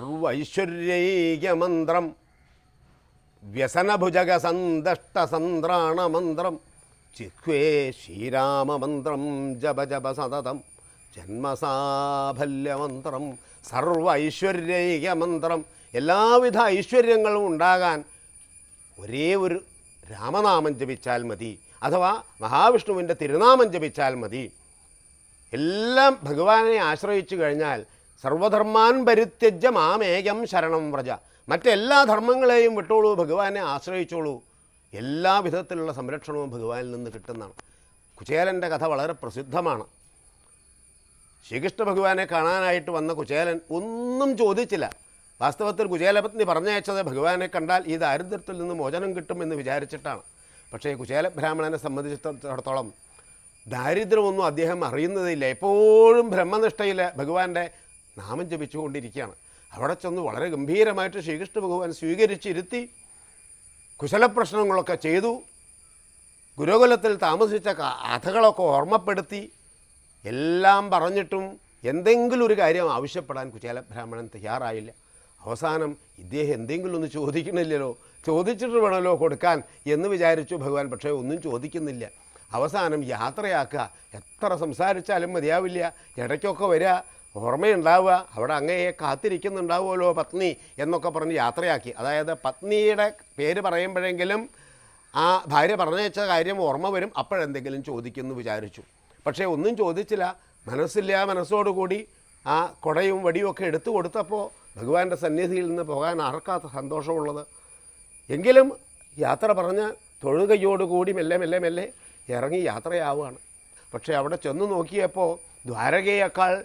സർവൈശ്വര്യൈകമന്ത്രം. വ്യസനഭുജകസന്ദഷ്ടസന്ത്രാണമന്ത്രം ചിഹ്വേ ശ്രീരാമമന്ത്രം ജപ ജപ സതതം ജന്മസാഫല്യമന്ത്രം സർവ ഐശ്വര്യൈകമന്ത്രം എല്ലാവിധ ഐശ്വര്യങ്ങളും ഉണ്ടാകാൻ ഒരേ ഒരു രാമനാമം ജപിച്ചാൽ മതി. അഥവാ മഹാവിഷ്ണുവിന്റെ തിരുനാമം ജപിച്ചാൽ മതി. എല്ലാം ഭഗവാനെ ആശ്രയിച്ചു കഴിഞ്ഞാൽ സർവധർമാൻ പരിത്യജ്യ മാമേകം ശരണം വ്രജ. മറ്റെല്ലാ ധർമ്മങ്ങളെയും വിട്ടോളൂ ഭഗവാനെ ആശ്രയിച്ചോളൂ. എല്ലാ വിധത്തിലുള്ള സംരക്ഷണവും ഭഗവാനിൽ നിന്ന് കിട്ടുന്നതാണ്. കുചേലന്റെ കഥ വളരെ പ്രസിദ്ധമാണ്. ശ്രീകൃഷ്ണ ഭഗവാനെ കാണാനായിട്ട് വന്ന കുചേലൻ ഒന്നും ചോദിച്ചില്ല. വാസ്തവത്തിൽ കുചേലപത്നി പറഞ്ഞയച്ചത് ഭഗവാനെ കണ്ടാൽ ഈ ദാരിദ്ര്യത്തിൽ നിന്ന് മോചനം കിട്ടുമെന്ന് വിചാരിച്ചിട്ടാണ്. പക്ഷേ കുചേല ബ്രാഹ്മണനെ സംബന്ധിച്ചിടത്തോളം ദാരിദ്ര്യമൊന്നും അദ്ദേഹം അറിയുന്നതില്ല എപ്പോഴും ബ്രഹ്മനിഷ്ഠയിൽ ഭഗവാന്റെ നാമം ജപിച്ചുകൊണ്ടിരിക്കുകയാണ്. അവിടെ ചെന്ന് വളരെ ഗംഭീരമായിട്ട് ശ്രീകൃഷ്ണ ഭഗവാൻ സ്വീകരിച്ചിരുത്തി കുശലപ്രശ്നങ്ങളൊക്കെ ചെയ്തു. ഗുരുകുലത്തിൽ താമസിച്ച കഥകളൊക്കെ ഓർമ്മപ്പെടുത്തി. എല്ലാം പറഞ്ഞിട്ടും എന്തെങ്കിലും ഒരു കാര്യം ആവശ്യപ്പെടാൻ കുചേല ബ്രാഹ്മണൻ തയ്യാറായില്ല. അവസാനം ഇദ്ദേഹം എന്തെങ്കിലും ഒന്ന് ചോദിക്കണില്ലല്ലോ. ചോദിച്ചിട്ട് വേണമല്ലോ കൊടുക്കാൻ എന്ന് വിചാരിച്ചു ഭഗവാൻ പക്ഷേ ഒന്നും ചോദിക്കുന്നില്ല. അവസാനം യാത്രയാക്കുക. എത്ര സംസാരിച്ചാലും മതിയാവില്ല. ഇടയ്ക്കൊക്കെ വരിക ഓർമ്മയുണ്ടാവുക. അവിടെ അങ്ങേ കാത്തിരിക്കുന്നുണ്ടാവുമല്ലോ പത്നി എന്നൊക്കെ പറഞ്ഞ് യാത്രയാക്കി. അതായത് പത്നിയുടെ പേര് പറയുമ്പോഴെങ്കിലും ആ ഭാര്യ പറഞ്ഞയച്ച കാര്യം ഓർമ്മ വരും. അപ്പോഴെന്തെങ്കിലും ചോദിക്കുമെന്ന് വിചാരിച്ചു. പക്ഷേ ഒന്നും ചോദിച്ചില്ല. മനസ്സില്ല മനസ്സോടുകൂടി ആ കുടയും വടിയുമൊക്കെ എടുത്തു കൊടുത്തപ്പോൾ ഭഗവാന്റെ സന്നിധിയിൽ നിന്ന് പോകാൻ ആർക്കാത്ത സന്തോഷമുള്ളത്. എങ്കിലും യാത്ര പറഞ്ഞ് തൊഴുകയോടുകൂടി മെല്ലെ മെല്ലെ മെല്ലെ ഇറങ്ങി യാത്രയാവുകയാണ്. പക്ഷേ അവിടെ ചെന്ന് നോക്കിയപ്പോൾ ദ്വാരകയേക്കാൾ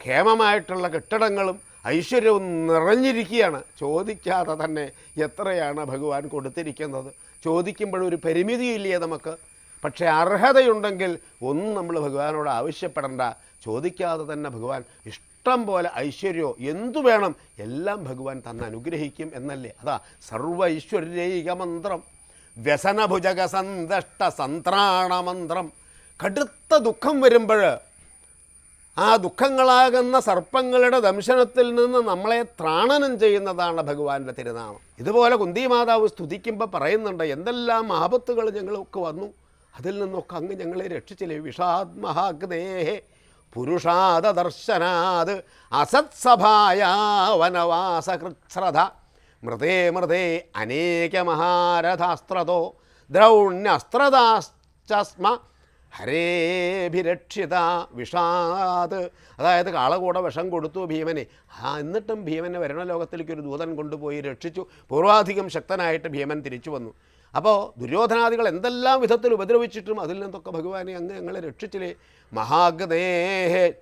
ക്ഷേമമായിട്ടുള്ള കെട്ടിടങ്ങളും ഐശ്വര്യവും നിറഞ്ഞിരിക്കുകയാണ്. ചോദിക്കാതെ തന്നെ എത്രയാണ് ഭഗവാൻ കൊടുത്തിരിക്കുന്നത്? ചോദിക്കുമ്പോഴൊരു പരിമിതിയില്ലേ നമുക്ക്? പക്ഷേ അർഹതയുണ്ടെങ്കിൽ ഒന്നും നമ്മൾ ഭഗവാനോട് ആവശ്യപ്പെടേണ്ട. ചോദിക്കാതെ തന്നെ ഭഗവാൻ ഇഷ്ടം പോലെ ഐശ്വര്യമോ എന്തു വേണം എല്ലാം ഭഗവാൻ തന്നെ അനുഗ്രഹിക്കും എന്നല്ലേ? അതാ സർവ ഐശ്വര്യൈക മന്ത്രം. വ്യസനഭുജക സന്തഷ്ട സന്ത്രാണ മന്ത്രം. കടുത്ത ദുഃഖം വരുമ്പോൾ ആ ദുഃഖങ്ങളാകുന്ന സർപ്പങ്ങളുടെ ദംശനത്തിൽ നിന്ന് നമ്മളെ ത്രാണനം ചെയ്യുന്നതാണ് ഭഗവാന്റെ തിരുനാമം. ഇതുപോലെ കുന്തി മാതാവ് സ്തുതിക്കുമ്പോൾ പറയുന്നുണ്ട് എന്തെല്ലാം ആപത്തുകൾ ഞങ്ങൾക്ക് വന്നു. അതിൽ നിന്നൊക്കെ അങ്ങ് ഞങ്ങളെ രക്ഷിച്ചില്ലേ? വിഷാത്മഹാഗ്നേഹേ പുരുഷാദ ദർശനാത് അസത്സഭായ വനവാസകൃശ്രധ മൃതേ മൃതേ അനേക മഹാരഥാസ്ത്രതോ ദ്രൗണ്യസ്ത്രദാശ്ചസ്മ ഹരേഭിരക്ഷിത വിഷാദ്. അതായത് കാളകൂടെ വിഷം കൊടുത്തു ഭീമനെ. ആ എന്നിട്ടും ഭീമനെ വരണലോകത്തിലേക്ക് ഒരു ദൂതൻ കൊണ്ടുപോയി രക്ഷിച്ചു. പൂർവാധികം ശക്തനായിട്ട് ഭീമൻ തിരിച്ചു വന്നു. അപ്പോൾ ദുര്യോധനാദികൾ എന്തെല്ലാം വിധത്തിൽ ഉപദ്രവിച്ചിട്ടും അതിൽ നിന്നൊക്കെ ഭഗവാനെ അങ്ങ് ഞങ്ങളെ രക്ഷിച്ചില്ലേ? മഹാഗ്നേഹേ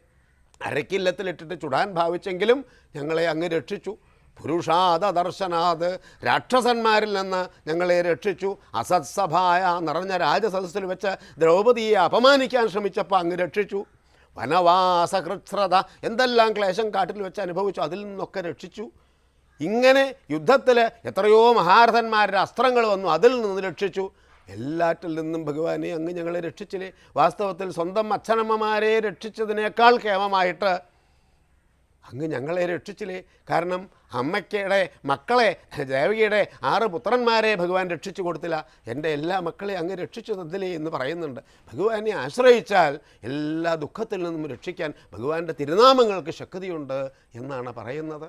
അരക്കില്ലത്തിലിട്ടിട്ട് ചുടാൻ ഭാവിച്ചെങ്കിലും ഞങ്ങളെ അങ്ങ് രക്ഷിച്ചു. പുരുഷാദ ദർശനാത് രാക്ഷസന്മാരിൽ നിന്ന് ഞങ്ങളെ രക്ഷിച്ചു. അസത്സഭായ നിറഞ്ഞ രാജസദസ്സിൽ വെച്ച് ദ്രൗപദിയെ അപമാനിക്കാൻ ശ്രമിച്ചപ്പോൾ അങ്ങ് രക്ഷിച്ചു. വനവാസകൃശ്രത എന്തെല്ലാം ക്ലേശം കാട്ടിൽ വെച്ച് അനുഭവിച്ചു അതിൽ നിന്നൊക്കെ രക്ഷിച്ചു. ഇങ്ങനെ യുദ്ധത്തിൽ എത്രയോ മഹാരഥന്മാരുടെ അസ്ത്രങ്ങൾ വന്നു അതിൽ നിന്ന് രക്ഷിച്ചു. എല്ലാറ്റിൽ നിന്നും ഭഗവാനെ അങ്ങ് ഞങ്ങളെ രക്ഷിച്ചില്ലേ? വാസ്തവത്തിൽ സ്വന്തം അച്ഛനമ്മമാരെ രക്ഷിച്ചതിനേക്കാൾ കേമമായിട്ട് അങ്ങ് ഞങ്ങളെ രക്ഷിച്ചില്ലേ? കാരണം അമ്മയ്ക്കയുടെ മക്കളെ ദേവകിയുടെ ആറ് പുത്രന്മാരെ ഭഗവാൻ രക്ഷിച്ചു കൊടുത്തില്ല. എന്റെ എല്ലാ മക്കളെ അങ്ങ് രക്ഷിച്ചു തന്നില്ലേ എന്ന് പറയുന്നുണ്ട്. ഭഗവാനെ ആശ്രയിച്ചാൽ എല്ലാ ദുഃഖത്തിൽ നിന്നും രക്ഷിക്കാൻ ഭഗവാന്റെ തിരുനാമങ്ങൾക്ക് ശക്തിയുണ്ട് എന്നാണ് പറയുന്നത്.